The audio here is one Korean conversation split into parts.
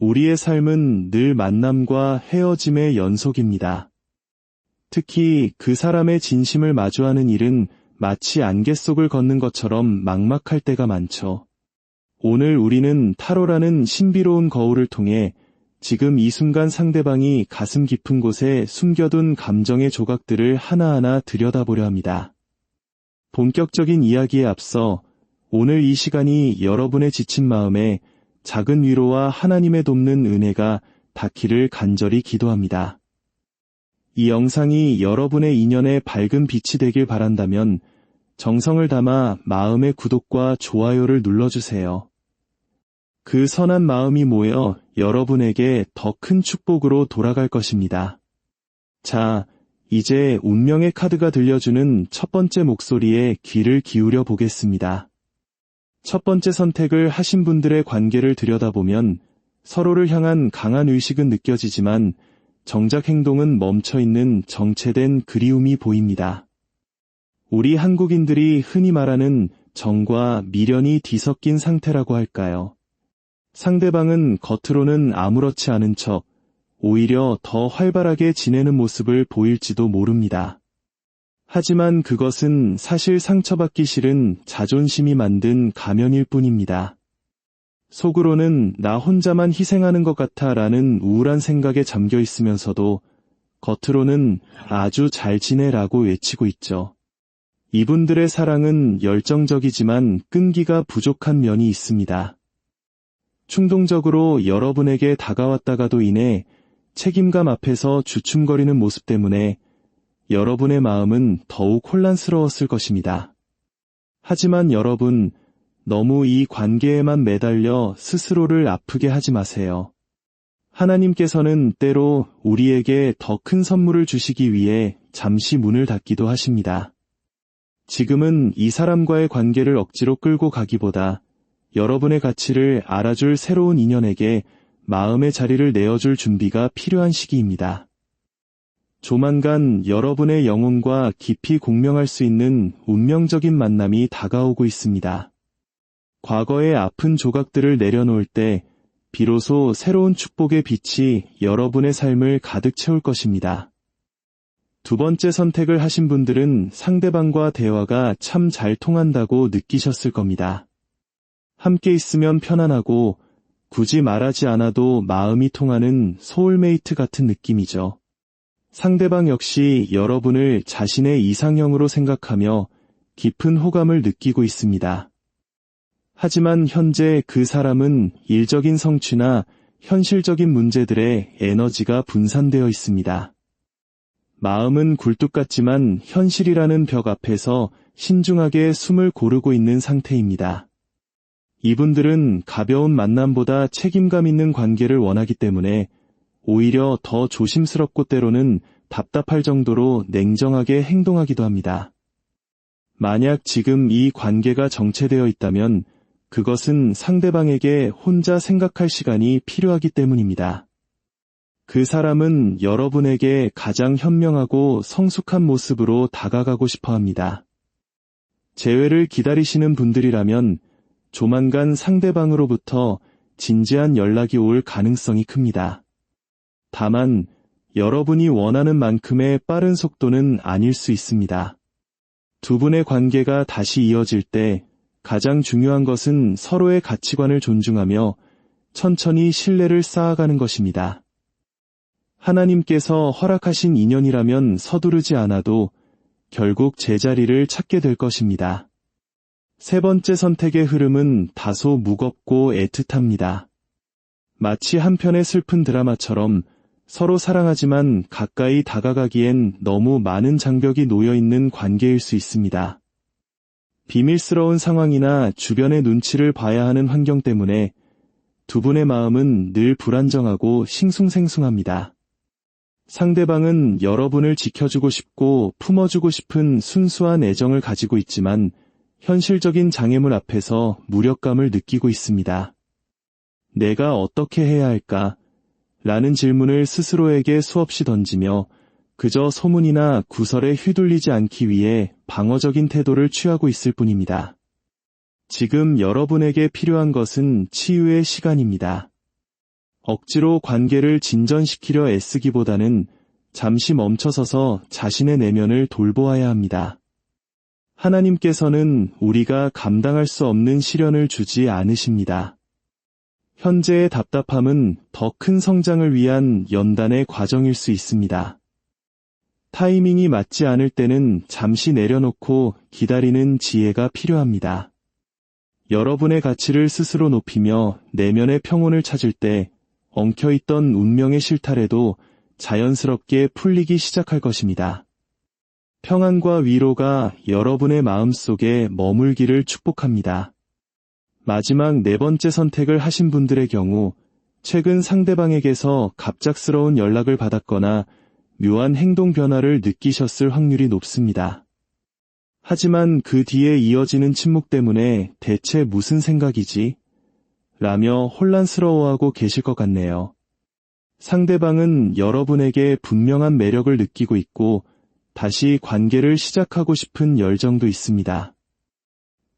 우리의 삶은 늘 만남과 헤어짐의 연속입니다. 특히 그 사람의 진심을 마주하는 일은 마치 안개 속을 걷는 것처럼 막막할 때가 많죠. 오늘 우리는 타로라는 신비로운 거울을 통해 지금 이 순간 상대방이 가슴 깊은 곳에 숨겨둔 감정의 조각들을 하나하나 들여다보려 합니다. 본격적인 이야기에 앞서 오늘 이 시간이 여러분의 지친 마음에 작은 위로와 하나님의 돕는 은혜가 닿기를 간절히 기도합니다. 이 영상이 여러분의 인연에 밝은 빛이 되길 바란다면 정성을 담아 마음의 구독과 좋아요를 눌러주세요. 그 선한 마음이 모여 여러분에게 더 큰 축복으로 돌아갈 것입니다. 자, 이제 운명의 카드가 들려주는 첫 번째 목소리에 귀를 기울여 보겠습니다. 첫 번째 선택을 하신 분들의 관계를 들여다보면 서로를 향한 강한 의식은 느껴지지만 정작 행동은 멈춰 있는 정체된 그리움이 보입니다. 우리 한국인들이 흔히 말하는 정과 미련이 뒤섞인 상태라고 할까요? 상대방은 겉으로는 아무렇지 않은 척 오히려 더 활발하게 지내는 모습을 보일지도 모릅니다. 하지만 그것은 사실 상처받기 싫은 자존심이 만든 가면일 뿐입니다. 속으로는 나 혼자만 희생하는 것 같아 라는 우울한 생각에 잠겨 있으면서도 겉으로는 아주 잘 지내라고 외치고 있죠. 이분들의 사랑은 열정적이지만 끈기가 부족한 면이 있습니다. 충동적으로 여러분에게 다가왔다가도 인해 책임감 앞에서 주춤거리는 모습 때문에 여러분의 마음은 더욱 혼란스러웠을 것입니다. 하지만 여러분, 너무 이 관계에만 매달려 스스로를 아프게 하지 마세요. 하나님께서는 때로 우리에게 더 큰 선물을 주시기 위해 잠시 문을 닫기도 하십니다. 지금은 이 사람과의 관계를 억지로 끌고 가기보다 여러분의 가치를 알아줄 새로운 인연에게 마음의 자리를 내어줄 준비가 필요한 시기입니다. 조만간 여러분의 영혼과 깊이 공명할 수 있는 운명적인 만남이 다가오고 있습니다. 과거의 아픈 조각들을 내려놓을 때 비로소 새로운 축복의 빛이 여러분의 삶을 가득 채울 것입니다. 두 번째 선택을 하신 분들은 상대방과 대화가 참 잘 통한다고 느끼셨을 겁니다. 함께 있으면 편안하고 굳이 말하지 않아도 마음이 통하는 소울메이트 같은 느낌이죠. 상대방 역시 여러분을 자신의 이상형으로 생각하며 깊은 호감을 느끼고 있습니다. 하지만 현재 그 사람은 일적인 성취나 현실적인 문제들의 에너지가 분산되어 있습니다. 마음은 굴뚝 같지만 현실이라는 벽 앞에서 신중하게 숨을 고르고 있는 상태입니다. 이분들은 가벼운 만남보다 책임감 있는 관계를 원하기 때문에 오히려 더 조심스럽고 때로는 답답할 정도로 냉정하게 행동하기도 합니다. 만약 지금 이 관계가 정체되어 있다면 그것은 상대방에게 혼자 생각할 시간이 필요하기 때문입니다. 그 사람은 여러분에게 가장 현명하고 성숙한 모습으로 다가가고 싶어 합니다. 재회를 기다리시는 분들이라면 조만간 상대방으로부터 진지한 연락이 올 가능성이 큽니다. 다만 여러분이 원하는 만큼의 빠른 속도는 아닐 수 있습니다. 두 분의 관계가 다시 이어질 때 가장 중요한 것은 서로의 가치관을 존중하며 천천히 신뢰를 쌓아가는 것입니다. 하나님께서 허락하신 인연이라면 서두르지 않아도 결국 제자리를 찾게 될 것입니다. 세 번째 선택의 흐름은 다소 무겁고 애틋합니다. 마치 한편의 슬픈 드라마처럼 서로 사랑하지만 가까이 다가가기엔 너무 많은 장벽이 놓여 있는 관계일 수 있습니다. 비밀스러운 상황이나 주변의 눈치를 봐야 하는 환경 때문에 두 분의 마음은 늘 불안정하고 싱숭생숭합니다. 상대방은 여러분을 지켜주고 싶고 품어주고 싶은 순수한 애정을 가지고 있지만 현실적인 장애물 앞에서 무력감을 느끼고 있습니다. 내가 어떻게 해야 할까? 라는 질문을 스스로에게 수없이 던지며 그저 소문이나 구설에 휘둘리지 않기 위해 방어적인 태도를 취하고 있을 뿐입니다. 지금 여러분에게 필요한 것은 치유의 시간입니다. 억지로 관계를 진전시키려 애쓰기보다는 잠시 멈춰서서 자신의 내면을 돌보아야 합니다. 하나님께서는 우리가 감당할 수 없는 시련을 주지 않으십니다. 현재의 답답함은 더 큰 성장을 위한 연단의 과정일 수 있습니다. 타이밍이 맞지 않을 때는 잠시 내려놓고 기다리는 지혜가 필요합니다. 여러분의 가치를 스스로 높이며 내면의 평온을 찾을 때 엉켜있던 운명의 실타래도 자연스럽게 풀리기 시작할 것입니다. 평안과 위로가 여러분의 마음 속에 머물기를 축복합니다. 마지막 네 번째 선택을 하신 분들의 경우 최근 상대방에게서 갑작스러운 연락을 받았거나 묘한 행동 변화를 느끼셨을 확률이 높습니다. 하지만 그 뒤에 이어지는 침묵 때문에 대체 무슨 생각이지? 라며 혼란스러워하고 계실 것 같네요. 상대방은 여러분에게 분명한 매력을 느끼고 있고 다시 관계를 시작하고 싶은 열정도 있습니다.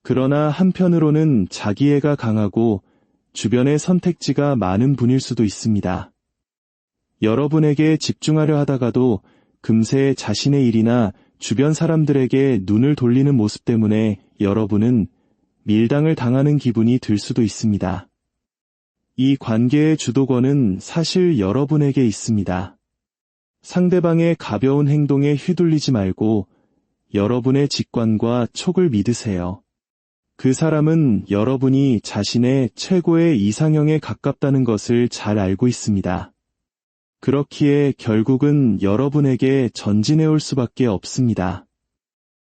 그러나 한편으로는 자기애가 강하고 주변의 선택지가 많은 분일 수도 있습니다. 여러분에게 집중하려 하다가도 금세 자신의 일이나 주변 사람들에게 눈을 돌리는 모습 때문에 여러분은 밀당을 당하는 기분이 들 수도 있습니다. 이 관계의 주도권은 사실 여러분에게 있습니다. 상대방의 가벼운 행동에 휘둘리지 말고 여러분의 직관과 촉을 믿으세요. 그 사람은 여러분이 자신의 최고의 이상형에 가깝다는 것을 잘 알고 있습니다. 그렇기에 결국은 여러분에게 전진해 올 수밖에 없습니다.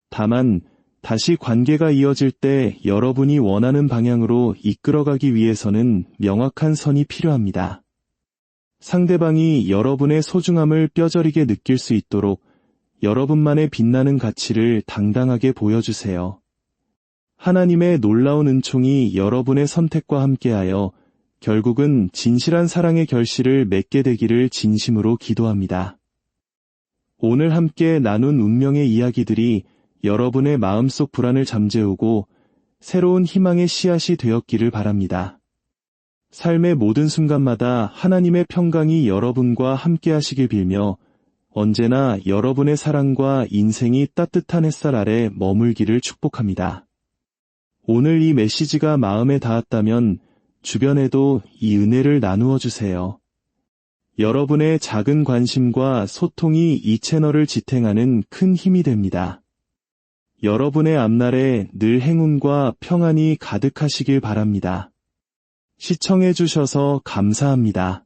다만 다시 관계가 이어질 때 여러분이 원하는 방향으로 이끌어가기 위해서는 명확한 선이 필요합니다. 상대방이 여러분의 소중함을 뼈저리게 느낄 수 있도록 여러분만의 빛나는 가치를 당당하게 보여주세요. 하나님의 놀라운 은총이 여러분의 선택과 함께하여 결국은 진실한 사랑의 결실을 맺게 되기를 진심으로 기도합니다. 오늘 함께 나눈 운명의 이야기들이 여러분의 마음속 불안을 잠재우고 새로운 희망의 씨앗이 되었기를 바랍니다. 삶의 모든 순간마다 하나님의 평강이 여러분과 함께 하시길 빌며 언제나 여러분의 사랑과 인생이 따뜻한 햇살 아래 머물기를 축복합니다. 오늘 이 메시지가 마음에 닿았다면 주변에도 이 은혜를 나누어 주세요. 여러분의 작은 관심과 소통이 이 채널을 지탱하는 큰 힘이 됩니다. 여러분의 앞날에 늘 행운과 평안이 가득하시길 바랍니다. 시청해 주셔서 감사합니다.